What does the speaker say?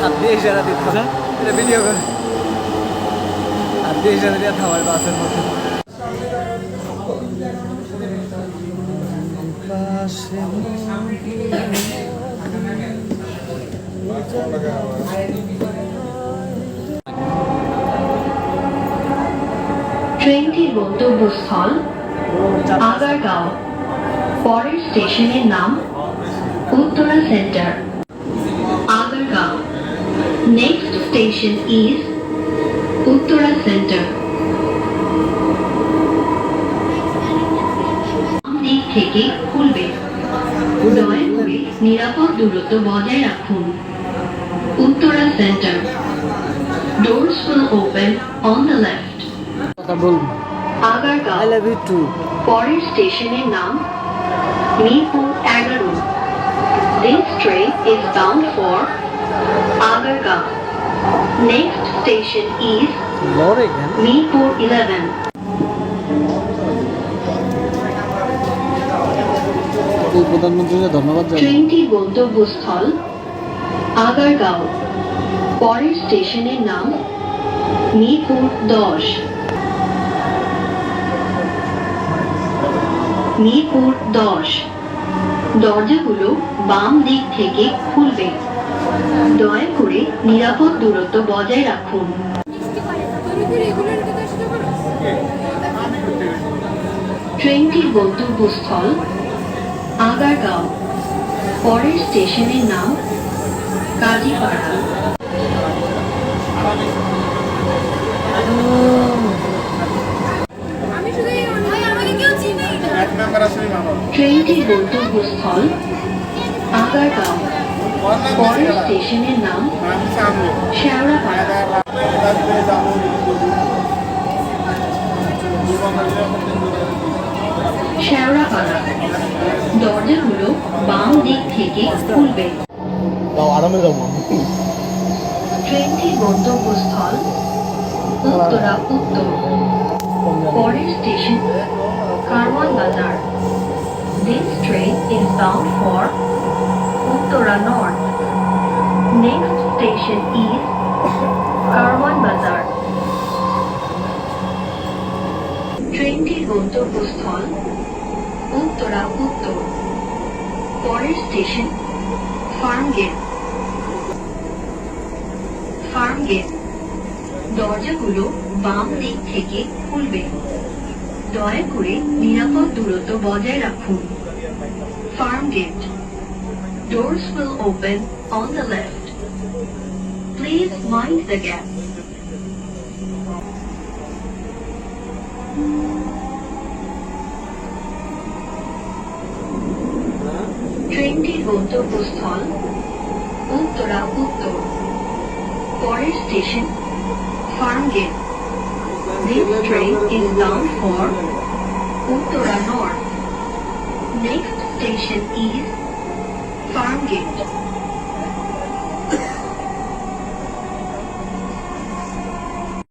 হাত দিয়ে ইশারা দিচ্ছে। এটা ভিডিও করে। হাত দিয়ে ইশারা দিয়ে থামার বাসের মধ্যে। ট্রেনটির গন্তব্যস্থল আগারগাঁও। পরের স্টেশনের নাম Uttara center. Agargaon. Next station is Uttara center. দিক থেকে খুলবে। দয়া করে নিরাপদ দূরত্ব বজায় রাখুন। Uttara center. Doors will open on the left. কথা বলব। আই লাভ ইউ টু পরের স্টেশনের নাম মিরপুর এগারো। Is bound for Agargaon. Next station is লড়ে কেন মিরপুর ইলেভেন প্রধানমন্ত্রীকে ধন্যবাদ জানাই। ট্রেনটির গন্তব্যস্থল আগারগাঁও। পরের স্টেশনের নাম মিরপুর দশ। মিরপুর দশ। দরজাগুলো বাম দিক থেকে খুলবে। দয়া করে নিরাপদ দূরত্ব বজায় রাখুন। ট্রেনটির গন্তব্যস্থল আগারগাঁও। পরের স্টেশনের নাম কাজীপাড়া। ট্রেনটির গন্তব্যস্থল আগারগাঁও। পরের স্টেশনের নাম শেওড়াপাড়া। শেওড়াপাড়া। দরজাগুলো বাম দিক থেকে খুলবে। ট্রেনটির গন্তব্যস্থল উত্তরা উত্তর পরের স্টেশন কারওয়ান বাজার। Is bound for Uttara North. Next station is Karwan Bazar. ট্রেনটির গন্তব্যস্থল উত্তরা উত্তর পরের স্টেশন ফার্মগেট ফার্মগেট দরজাগুলো বাম দিক থেকে খুলবে। দয়া করে নিরাপদ দূরত্ব বজায় রাখুন। farm gate. Doors will open on the left. Please mind the gap. ট্রেনটির Uttara Uttara Forest Station, Farm Gate. This train is bound for Uttara North. Next station is Farmgate.